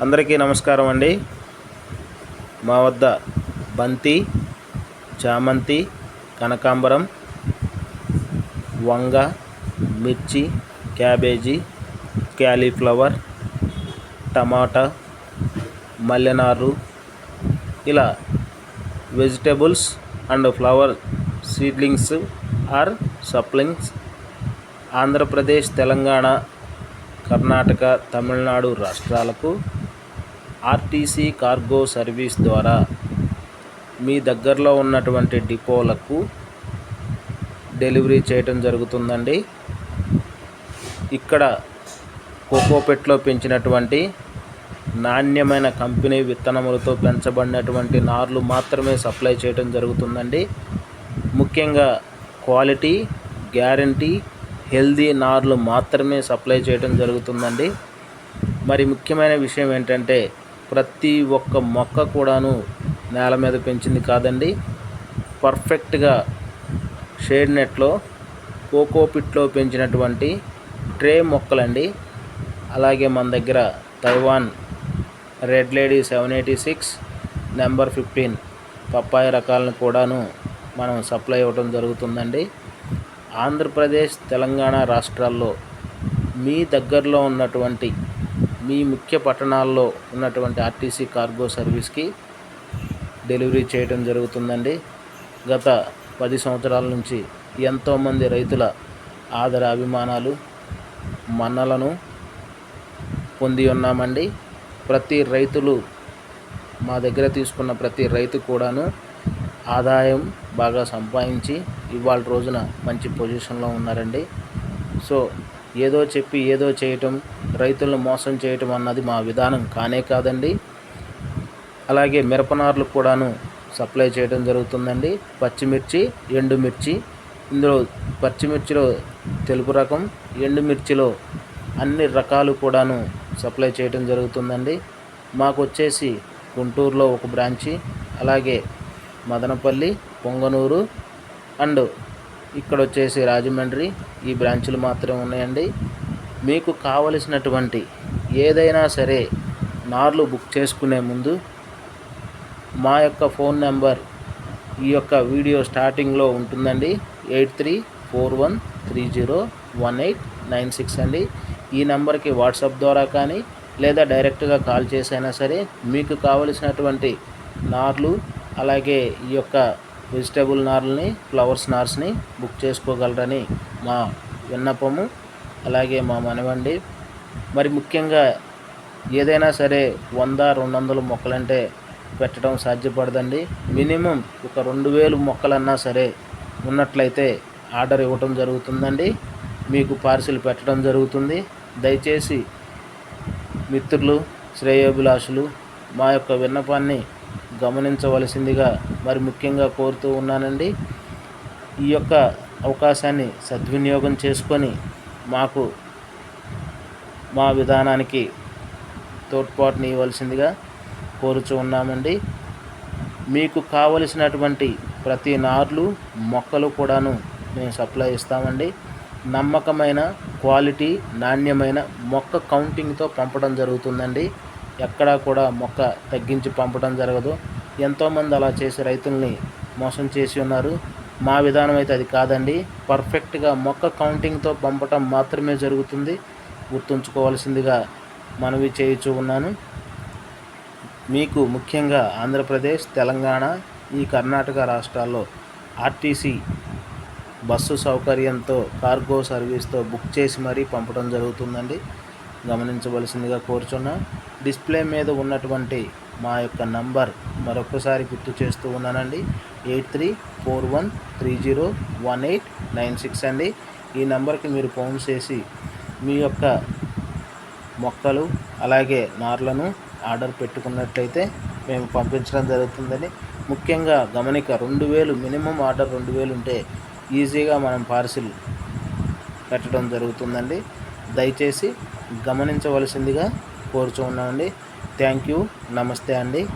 అందరికీ నమస్కారం అండి. మా వద్ద బంతి చామంతి కనకాంబరం వంగ మిర్చి క్యాబేజీ క్యాలీఫ్లవర్ టమాటా మల్లెనారు ఇలా vegetables and flower seedlings or saplings Andhra Pradesh Telangana Karnataka Tamil Nadu రాష్ట్రాలకు ఆర్టీసీ కార్గో సర్వీస్ ద్వారా మీ దగ్గరలో ఉన్నటువంటి డిపోలకు డెలివరీ చేయటం జరుగుతుందండి. ఇక్కడ కోకోపెట్లో పెంచినటువంటి నాణ్యమైన కంపెనీ విత్తనములతో పెంచబడినటువంటి నార్లు మాత్రమే సప్లై చేయడం జరుగుతుందండి. ముఖ్యంగా క్వాలిటీ గ్యారంటీ హెల్దీ నార్లు మాత్రమే సప్లై చేయడం జరుగుతుందండి. మరి ముఖ్యమైన విషయం ఏంటంటే ప్రతి ఒక్క మొక్క కూడాను నేల మీద పెంచింది కాదండి. పర్ఫెక్ట్గా షేడ్ నెట్లో కోకో పిట్లో పెంచినటువంటి ట్రే మొక్కలండి. అలాగే మన దగ్గర Taiwan red lady seven eighty six number fifteen papaya రకాలను కూడాను మనం సప్లై ఇవ్వడం జరుగుతుందండి. ఆంధ్రప్రదేశ్ తెలంగాణ రాష్ట్రాల్లో మీ దగ్గరలో ఉన్నటువంటి మీ ముఖ్య పట్టణాల్లో ఉన్నటువంటి ఆర్టీసీ కార్గో సర్వీస్కి డెలివరీ చేయడం జరుగుతుందండి. గత పది సంవత్సరాల నుంచి ఎంతోమంది రైతుల ఆదర అభిమానాలు మన్నలను పొంది ఉన్నామండి. ప్రతి రైతులు మా దగ్గర తీసుకున్న ప్రతి రైతు కూడాను ఆదాయం బాగా సంపాదించి ఇవాళ రోజున మంచి పొజిషన్లో ఉన్నారండి. సో ఏదో చెప్పి ఏదో చేయటం రైతులను మోసం చేయటం అన్నది మా విధానం కానే కాదండి. అలాగే మిరపనార్లు కూడాను సప్లై చేయడం జరుగుతుందండి. పచ్చిమిర్చి ఎండుమిర్చి ఇందులో పచ్చిమిర్చిలో తెలుపు రకం ఎండుమిర్చిలో అన్ని రకాలు కూడాను సప్లై చేయడం జరుగుతుందండి. మాకు వచ్చేసి గుంటూరులో ఒక బ్రాంచి అలాగే మదనపల్లి పొంగనూరు అండ్ ఇక్కడ వచ్చేసి రాజమండ్రి. ఈ బ్రాంచులు మాత్రమే ఉన్నాయండి. మీకు కావలసినటువంటి ఏదైనా సరే నార్లు బుక్ చేసుకునే ముందు మా యొక్క ఫోన్ నెంబర్ ఈ యొక్క వీడియో స్టార్టింగ్లో ఉంటుందండి. Eight three four one three zero one eight nine six అండి. ఈ నెంబర్కి వాట్సాప్ ద్వారా కానీ లేదా డైరెక్ట్గా కాల్ చేసైనా సరే మీకు కావలసినటువంటి నార్లు అలాగే ఈ యొక్క వెజిటేబుల్ నార్లని ఫ్లవర్స్ నార్స్ని బుక్ చేసుకోగలరని మా విన్నపము. అలాగే మా మనవండి. మరి ముఖ్యంగా ఏదైనా సరే వంద రెండు వందల మొక్కలంటే పెట్టడం సాధ్యపడదండి. మినిమం ఒక రెండు వేలు మొక్కలన్నా సరే ఉన్నట్లయితే ఆర్డర్ ఇవ్వటం జరుగుతుందండి. మీకు పార్సిల్ పెట్టడం జరుగుతుంది. దయచేసి మిత్రులు శ్రేయోభిలాషులు మా యొక్క విన్నపాన్ని గమనించవలసిందిగా మరి ముఖ్యంగా కోరుతూ ఉన్నానండి. ఈ యొక్క అవకాశాన్ని సద్వినియోగం చేసుకొని మాకు మా విధానానికి తోడ్పాటుని ఇవ్వవలసిందిగా కోరుచూ ఉన్నామండి. మీకు కావలసినటువంటి ప్రతి నార్లు మొక్కలు కూడాను మేము సప్లై ఇస్తామండి. నమ్మకమైన క్వాలిటీ నాణ్యమైన మొక్క కౌంటింగ్తో పంపడం జరుగుతుందండి. ఎక్కడా కూడా మొక్క తగ్గించి పంపడం జరగదు. ఎంతోమంది అలా చేసి రైతుల్ని మోసం చేసి ఉన్నారు. మా విధానం అయితే అది కాదండి. పర్ఫెక్ట్గా మొక్క కౌంటింగ్తో పంపటం మాత్రమే జరుగుతుంది. గుర్తుంచుకోవాల్సిందిగా మనవి చేయుచూ ఉన్నాను. మీకు ముఖ్యంగా ఆంధ్రప్రదేశ్ తెలంగాణ ఈ కర్ణాటక రాష్ట్రాల్లో ఆర్టీసీ బస్సు సౌకర్యంతో కార్గో సర్వీస్తో బుక్ చేసి మరీ పంపడం జరుగుతుందండి. గమనించవలసిందిగా కోరుచున్నా. డిస్ప్లే మీద ఉన్నటువంటి మా యొక్క నంబర్ మరొకసారి గుర్తు చేస్తూ ఉన్నానండి. Eight three four one three zero one eight nine six అండి. ఈ నెంబర్కి మీరు ఫోన్ చేసి మీ యొక్క మొక్కలు అలాగే నార్లను ఆర్డర్ పెట్టుకున్నట్లయితే మేము పంపించడం జరుగుతుందని ముఖ్యంగా గమనిక రెండు వేలు మినిమం ఆర్డర్ రెండు వేలు ఉంటే ఈజీగా మనం పార్సిల్ పెట్టడం జరుగుతుందండి. దయచేసి గమనించవలసిందిగా కోరుచు ఉన్నామండి. థ్యాంక్ యూ నమస్తే అండి.